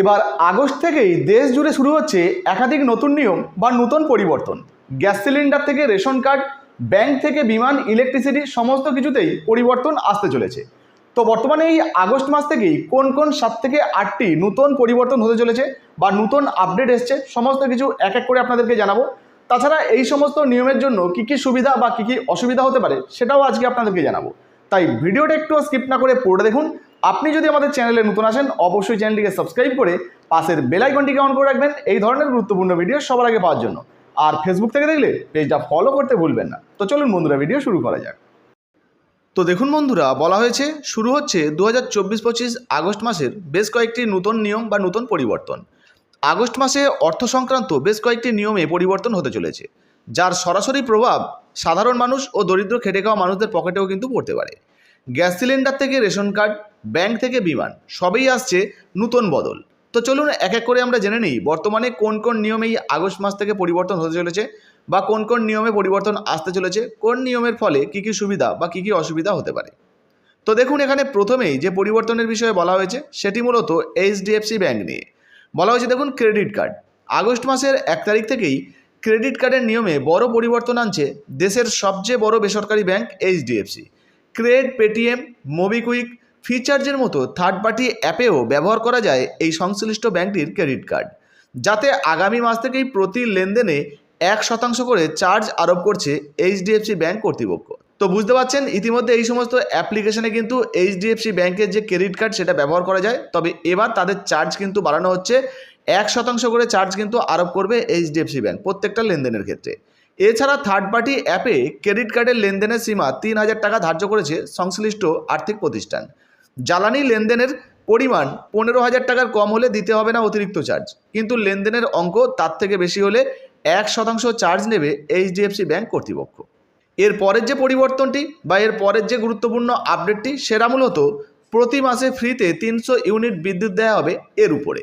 এবার আগস্ট থেকেই দেশ জুড়ে শুরু হচ্ছে একাধিক নতুন নিয়ম বা নতুন পরিবর্তন। গ্যাস সিলিন্ডার থেকে রেশন কার্ড, ব্যাংক থেকে বিমান, ইলেকট্রিসিটি সমস্ত কিছুতেই পরিবর্তন আসতে চলেছে। তো বর্তমানে এই আগস্ট মাস থেকেই কোন কোন সাত থেকে আটটি নতুন পরিবর্তন হতে চলেছে বা নতুন আপডেট এসছে সমস্ত কিছু এক এক করে আপনাদেরকে জানাব। তাছাড়া এই সমস্ত নিয়মের জন্য কি কি সুবিধা বা কি কি অসুবিধা হতে পারে সেটাও আজকে আপনাদেরকে জানাব। তাই ভিডিওটা একটু স্কিপ না করে পড়ে দেখুন। আপনি যদি আমাদের চ্যানেলে নতুন আসেন, অবশ্যই চ্যানেলটিকে সাবস্ক্রাইব করে পাশের বেল আইকনটিকে অন করে রাখবেন। এই ধরনের গুরুত্বপূর্ণ ভিডিও সবার আগে পাওয়ার জন্য। আর ফেসবুক থেকে দেখলে পেজটা ফলো করতে ভুলবেন না। তো চলুন বন্ধুরা ভিডিও শুরু করা যাক। তো দেখুন বন্ধুরা, বলা হয়েছে, শুরু হচ্ছে দু হাজার চব্বিশ পঁচিশ আগস্ট মাসের বেশ কয়েকটি নতুন নিয়ম বা নতুন পরিবর্তন। আগস্ট মাসে অর্থ সংক্রান্ত বেশ কয়েকটি নিয়মে পরিবর্তন হতে চলেছে, যার সরাসরি প্রভাব সাধারণ মানুষ ও দরিদ্র খেটে খাওয়া মানুষদের পকেটেও কিন্তু পড়তে পারে। গ্যাস সিলিন্ডার থেকে রেশন কার্ড, ব্যাংক থেকে বিমান, সবই আসছে নতুন বদল। তো চলুন এক এক করে আমরা জেনে নিই, বর্তমানে কোন কোন নিয়মে এই আগস্ট মাস থেকে পরিবর্তন হতে চলেছে বা কোন কোন নিয়মে পরিবর্তন আসতে চলেছে, কোন নিয়মের ফলে কী কী সুবিধা বা কী কী অসুবিধা হতে পারে। তো দেখুন এখানে প্রথমেই যে পরিবর্তনের বিষয়ে বলা হয়েছে, সেটি মূলত এইচডিএফসি ব্যাংক নিয়ে। বলা হয়েছে দেখুন ক্রেডিট কার্ড। আগস্ট মাসের এক তারিখ থেকেই ক্রেডিট কার্ডের নিয়মে বড় পরিবর্তন আনছে দেশের সবচেয়ে বড় বেসরকারি bank HDFC CRED, Paytm, MobiKwik ফিচার্জের মতো থার্ড পার্টি অ্যাপেও ব্যবহার করা যায় এই সংশ্লিষ্ট ব্যাংকটির ক্রেডিট কার্ড, যাতে আগামী মাস থেকেই প্রতি লেনদেনে এক শতাংশ করে চার্জ আরোপ করছে এইচডিএফসি ব্যাংক কর্তৃপক্ষ। তো বুঝতে পারছেন, ইতিমধ্যে এই সমস্ত অ্যাপ্লিকেশনে কিন্তু এইচডিএফসি ব্যাংকের যে ক্রেডিট কার্ড সেটা ব্যবহার করা যায়, তবে এবার তাদের চার্জ কিন্তু বাড়ানো হচ্ছে, এক শতাংশ করে চার্জ কিন্তু আরোপ করবে এইচডিএফসি ব্যাংক প্রত্যেকটা লেনদেনের ক্ষেত্রে। এছাড়া থার্ড পার্টি অ্যাপে ক্রেডিট কার্ডের লেনদেনের সীমা তিন হাজার টাকা ধার্য করেছে সংশ্লিষ্ট আর্থিক প্রতিষ্ঠান। জ্বালানি লেনদেনের পরিমাণ পনেরো হাজার টাকার কম হলে দিতে হবে না অতিরিক্ত চার্জ কিন্তু লেনদেনের অঙ্ক তার থেকে বেশি হলে এক শতাংশ চার্জ নেবে এইচডিএফসি ব্যাংক কর্তৃপক্ষ। এর পরের যে পরিবর্তনটি বা এর পরের যে গুরুত্বপূর্ণ আপডেটটি সেটা মূলত প্রতি মাসে ফ্রিতে তিনশো ইউনিট বিদ্যুৎ দেওয়া হবে এর উপরে।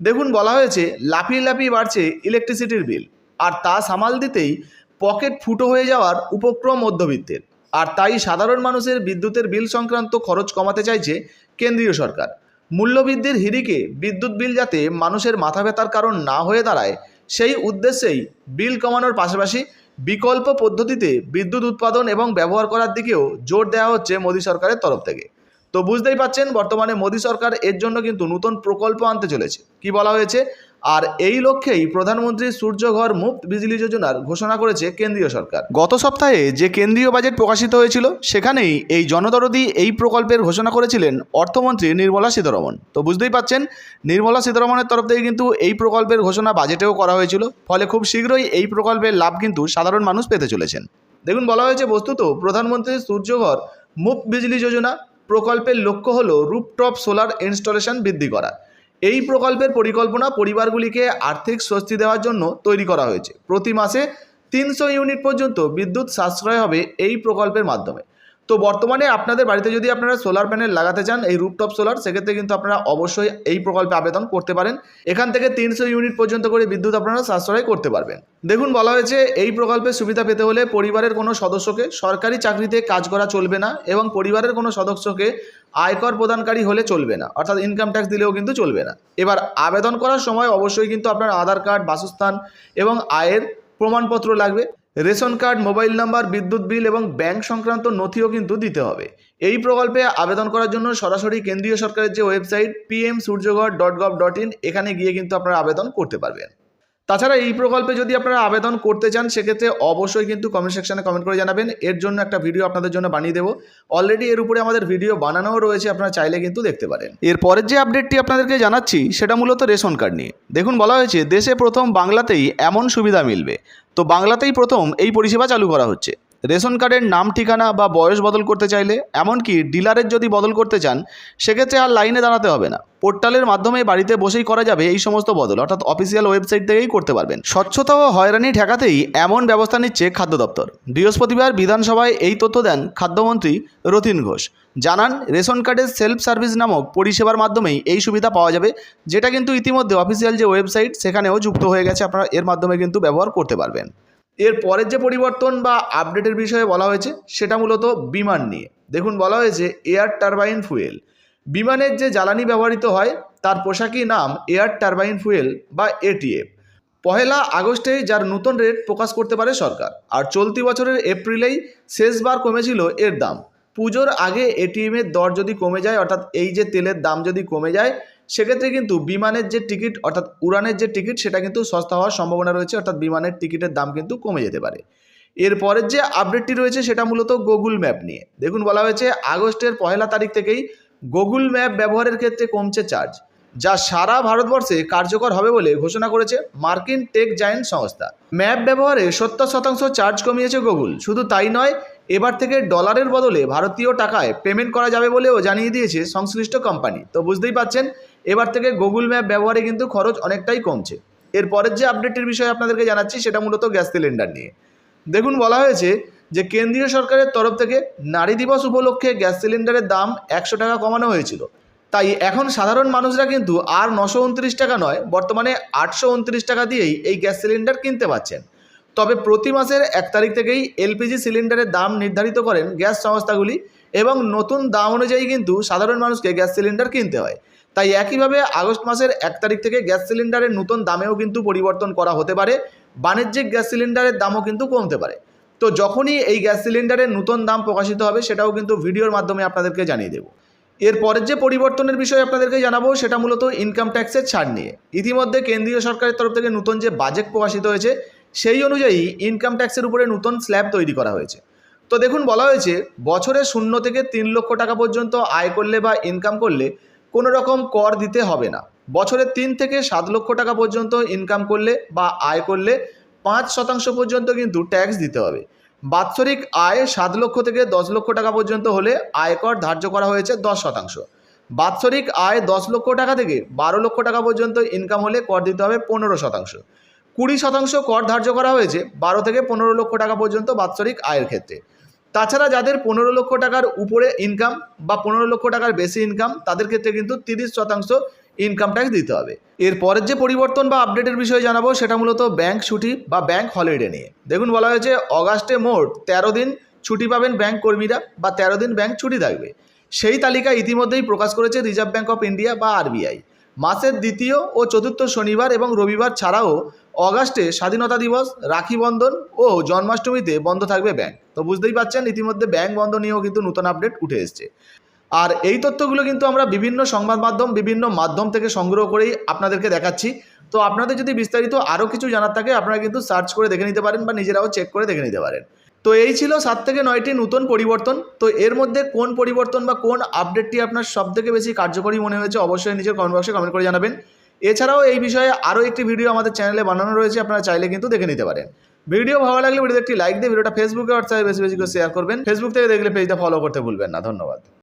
দেখুন বলা হয়েছে লাফিয়ে লাফিয়ে বাড়ছে ইলেকট্রিসিটির বিল আর তা সামাল দিতেই পকেট ফুটো হয়ে যাওয়ার উপক্রম মধ্যবিত্তের। আর তাই সাধারণ মানুষের বিদ্যুতের বিল সংক্রান্ত খরচ কমাতে চাইছে কেন্দ্রীয় সরকার। মূল্যবৃদ্ধির হিরিকে বিদ্যুৎ বিল যাতে মানুষের মাথা ব্যথার কারণ না হয়ে দাঁড়ায়, সেই উদ্দেশ্যেই বিল কমানোর পাশাপাশি বিকল্প পদ্ধতিতে বিদ্যুৎ উৎপাদন এবং ব্যবহার করার দিকেও জোর দেওয়া হচ্ছে মোদী সরকারের তরফ থেকে। তো বুঝতেই পাচ্ছেন, বর্তমানে মোদী সরকার এর জন্য কিন্তু নতুন প্রকল্প আনতে চলেছে। কি বলা হয়েছে? আর এই লক্ষ্যেই প্রধানমন্ত্রী সূর্যঘর মুফত বিজলি যোজনার ঘোষণা করেছে কেন্দ্রীয় সরকার। গত সপ্তাহে যে কেন্দ্রীয় বাজেট প্রকাশিত হয়েছিল, সেখানেই এই জনদরদি এই প্রকল্পের ঘোষণা করেছিলেন অর্থমন্ত্রী নির্মলা সীতারমন। তো বুঝতেই পাচ্ছেন, নির্মলা সীতারমনের তরফ থেকে কিন্তু এই প্রকল্পের ঘোষণা বাজেটেও করা হয়েছিল, ফলে খুব শীঘ্রই এই প্রকল্পের লাভ কিন্তু সাধারণ মানুষ পেতে চলেছেন। দেখুন, বলা হয়েছে বস্তুত, প্রধানমন্ত্রী সূর্যঘর মুফত বিজলি যোজনা প্রকল্পের লক্ষ্য হল রুপটপ সোলার ইনস্টলেশন বৃদ্ধি করা। এই প্রকল্পের পরিকল্পনা পরিবারগুলিকে আর্থিক স্বস্তি দেওয়ার জন্য তৈরি করা হয়েছে। প্রতি মাসে তিনশো ইউনিট পর্যন্ত বিদ্যুৎ সাশ্রয় হবে এই প্রকল্পের মাধ্যমে। তো বর্তমানে আপনাদের বাড়িতে যদি আপনারা সোলার প্যানেল লাগাতে চান, এই রুপটপ সোলার সেক্ষেত্রে কিন্তু আপনারা অবশ্যই এই প্রকল্পে আবেদন করতে পারেন। এখান থেকে তিনশো ইউনিট পর্যন্ত করে বিদ্যুৎ আপনারা সাশ্রয় করতে পারবেন। দেখুন, বলা হয়েছে এই প্রকল্পের সুবিধা পেতে হলে পরিবারের কোনো সদস্যকে সরকারি চাকরিতে কাজ করা চলবে না এবং পরিবারের কোনো সদস্যকে আয়কর প্রদানকারী হলে চলবে না, অর্থাৎ ইনকাম ট্যাক্স দিলেও কিন্তু চলবে না। এবার আবেদন করার সময় অবশ্যই কিন্তু আপনার আধার কার্ড বাসস্থান এবং আয়ের প্রমাণপত্র লাগবে। রেশন কার্ড, মোবাইল নাম্বার, বিদ্যুৎ বিল এবং ব্যাংক সংক্রান্ত নথিও কিন্তু দিতে হবে। এই প্রকল্পে আবেদন করার জন্য সরাসরি কেন্দ্রীয় সরকারের যে website PM Suryaghar dot dot in এখানে গিয়ে কিন্তু আপনারা আবেদন করতে পারবেন। তাছাড়া এই প্রকল্পে যদি আপনারা আবেদন করতে চান, সেক্ষেত্রে অবশ্যই কিন্তু কমেন্ট সেকশানে কমেন্ট করে জানাবেন। এর জন্য একটা ভিডিও আপনাদের জন্য বানিয়ে দেবো। অলরেডি এর উপরে আমাদের ভিডিও বানানোও রয়েছে, আপনারা চাইলে কিন্তু দেখতে পারেন। এর পরের যে আপডেটটি আপনাদেরকে জানাচ্ছি, সেটা মূলত রেশন কার্ড নিয়ে। দেখুন, বলা হয়েছে, দেশে প্রথম বাংলাতেই এমন সুবিধা মিলবে। তো বাংলাতেই প্রথম এই পরিষেবা চালু করা হচ্ছে। রেশন কার্ডের নাম, ঠিকানা বা বয়স বদল করতে চাইলে, এমনকি ডিলারের যদি বদল করতে চান, সেক্ষেত্রে আর লাইনে দাঁড়াতে হবে না। পোর্টালের মাধ্যমে বাড়িতে বসেই করা যাবে এই সমস্ত বদল, অর্থাৎ অফিসিয়াল ওয়েবসাইট থেকেই করতে পারবেন। স্বচ্ছতা ও হয়রানি ঠেকাতেই এমন ব্যবস্থা নিচ্ছে খাদ্য দপ্তর। বৃহস্পতিবার বিধানসভায় এই তথ্য দেন খাদ্যমন্ত্রী রতিন ঘোষ। জানান, রেশন কার্ডের সেলফ সার্ভিস নামক পরিষেবার মাধ্যমেই এই সুবিধা পাওয়া যাবে, যেটা কিন্তু ইতিমধ্যে অফিসিয়াল যে ওয়েবসাইট সেখানেও যুক্ত হয়ে গেছে। আপনারা এর মাধ্যমে কিন্তু ব্যবহার করতে পারবেন। এর পরের যে পরিবর্তন বা আপডেটের বিষয়ে বলা হয়েছে, সেটা মূলত বিমান নিয়ে। দেখুন, বলা হয়েছে এয়ার টারবাইন ফুয়েল। বিমানের যে জ্বালানি ব্যবহৃত হয়, তার পোশাকি নাম এয়ার টারবাইন ফুয়েল বা এটিএফ পহেলা আগস্টে যার নতুন রেট প্রকাশ করতে পারে সরকার। আর চলতি বছরের এপ্রিলেই শেষবার কমেছিল এর দাম। পুজোর আগে এটিএমের দর যদি কমে যায়, অর্থাৎ এই যে তেলের দাম যদি কমে যায় সেক্ষেত্রে কিন্তু বিমানের যে টিকিট, অর্থাৎ উড়ানের যে টিকিট, সেটা কিন্তু সস্তা হওয়ার সম্ভাবনা রয়েছে, অর্থাৎ বিমানের টিকিটের দাম কিন্তু কমে যেতে পারে। এরপরের যে আপডেটটি রয়েছে, সেটা মূলত গুগল ম্যাপ নিয়ে। দেখুন, বলা হয়েছে আগস্টের পহেলা তারিখ থেকেই গুগল ম্যাপ ব্যবহারের ক্ষেত্রে কমছে চার্জ যা সারা ভারতবর্ষে কার্যকর হবে বলে ঘোষণা করেছে মার্কিন টেক জায়েন্ট সংস্থা। ম্যাপ ব্যবহারে সত্তর শতাংশ চার্জ কমিয়েছে গুগল শুধু তাই নয়, এবার থেকে ডলারের বদলে ভারতীয় টাকায় পেমেন্ট করা যাবে বলেও জানিয়ে দিয়েছে সংশ্লিষ্ট কোম্পানি তো বুঝতেই পাচ্ছেন এবার থেকে গুগল ম্যাপ ব্যবহারে কিন্তু খরচ অনেকটাই কমছে। এরপরের যে আপডেটের বিষয়ে আপনাদেরকে জানাচ্ছি, সেটা মূলত গ্যাস সিলিন্ডার নিয়ে। দেখুন, বলা হয়েছে যে কেন্দ্রীয় সরকারের তরফ থেকে নারী দিবস উপলক্ষে গ্যাস সিলিন্ডারের দাম একশো টাকা কমানো হয়েছিল। তাই এখন সাধারণ মানুষরা কিন্তু আর নশো উনত্রিশ টাকা নয়, বর্তমানে আটশো উনত্রিশ টাকা দিয়েই এই গ্যাস সিলিন্ডার কিনতে পাচ্ছেন। তবে প্রতি মাসের এক তারিখ থেকেই এলপিজি সিলিন্ডারের দাম নির্ধারিত করেন গ্যাস সংস্থাগুলি এবং নতুন দাম অনুযায়ী কিন্তু সাধারণ মানুষকে গ্যাস সিলিন্ডার কিনতে হয়। তাই একইভাবে আগস্ট মাসের এক তারিখ থেকে গ্যাস সিলিন্ডারের নতুন দামেও কিন্তু পরিবর্তন করা হতে পারে, বাণিজ্যিক গ্যাস সিলিন্ডারের দামও কিন্তু কমতে পারে। তো যখনই এই গ্যাস সিলিন্ডারের নতুন দাম প্রকাশিত হবে, সেটাও কিন্তু ভিডিওর মাধ্যমে আপনাদেরকে জানিয়ে দেবো। এর পরের যে পরিবর্তনের বিষয়ে আপনাদেরকে জানাব, সেটা মূলত ইনকাম ট্যাক্সের ছাড় নিয়ে। ইতিমধ্যে কেন্দ্রীয় সরকারের তরফ থেকে নতুন যে বাজেট প্রকাশিত হয়েছে, সেই অনুযায়ী ইনকাম ট্যাক্সের উপরে নতুন স্ল্যাব তৈরি করা হয়েছে। তো দেখুন, বলা হয়েছে, বছরে শূন্য থেকে তিন লক্ষ টাকা পর্যন্ত আয় করলে বা ইনকাম করলে কোনো রকম কর দিতে হবে না। বছরে তিন থেকে সাত লক্ষ টাকা পর্যন্ত ইনকাম করলে বা আয় করলে পাঁচ শতাংশ পর্যন্ত কিন্তু ট্যাক্স দিতে হবে। বাৎসরিক আয় সাত লক্ষ থেকে দশ লক্ষ টাকা পর্যন্ত হলে আয়কর ধার্য করা হয়েছে দশ শতাংশ। বাৎসরিক আয় দশ লক্ষ টাকা থেকে বারো লক্ষ টাকা পর্যন্ত ইনকাম হলে কর দিতে হবে পনেরো শতাংশ। কুড়ি শতাংশ কর ধার্য করা হয়েছে বারো থেকে পনেরো লক্ষ টাকা পর্যন্ত বাৎসরিক আয়ের ক্ষেত্রে। তাছাড়া যাদের পনেরো লক্ষ টাকার উপরে ইনকাম বা পনেরো লক্ষ টাকার বেশি ইনকাম তাদের ক্ষেত্রে কিন্তু তিরিশ শতাংশ ইনকাম ট্যাক্স দিতে হবে। এর পরের যে পরিবর্তন বা আপডেটের বিষয়ে জানাব, সেটা মূলত ব্যাংক ছুটি বা ব্যাংক হলিডে নিয়ে। দেখুন, বলা হয়েছে অগাস্টে মোট তেরো দিন ছুটি পাবেন ব্যাংক কর্মীরা বা তেরো দিন ব্যাংক ছুটি থাকবে। সেই তালিকা ইতিমধ্যেই প্রকাশ করেছে রিজার্ভ ব্যাংক অফ ইন্ডিয়া বা আরবিআই মাসের দ্বিতীয় ও চতুর্থ শনিবার এবং রবিবার ছাড়াও অগাস্টে স্বাধীনতা দিবস, রাখি বন্ধন ও জন্মাষ্টমীতে বন্ধ থাকবে ব্যাংক। তো বুঝতেই পারছেন ইতিমধ্যে ব্যাংক বন্ধ নিয়েও কিন্তু নতুন আপডেট উঠে এসছে। আর এই তথ্যগুলো কিন্তু আমরা বিভিন্ন সংবাদ মাধ্যম, বিভিন্ন মাধ্যম থেকে সংগ্রহ করেই আপনাদেরকে দেখাচ্ছি। তো আপনাদের যদি বিস্তারিত আরও কিছু জানার থাকে, আপনারা কিন্তু সার্চ করে দেখে নিতে পারেন বা নিজেরাও চেক করে দেখে নিতে পারেন। তো এই ছিল সাত থেকে নয়টি নতুন পরিবর্তন। তো এর মধ্যে কোন পরিবর্তন বা কোন আপডেটটি আপনার সব থেকে বেশি কার্যকরী মনে হয়েছে, অবশ্যই নিজের কমেন্ট বক্সে কমেন্ট করে জানাবেন। এছাড়াও এই বিষয়ে আরও একটি ভিডিও আমাদের চ্যানেলে বানানো রয়েছে, আপনারা চাইলে কিন্তু দেখে নিতে পারেন। ভিডিও ভালো লাগলে ভিডিওতে একটি লাইক দিয়ে, ভিডিওটা ফেসবুকে হোয়াটসঅ্যাপে বেশি বেশি করে শেয়ার করবেন। ফেসবুক থেকে দেখলে পেজটা ফলো করতে ভুলবেন না। ধন্যবাদ।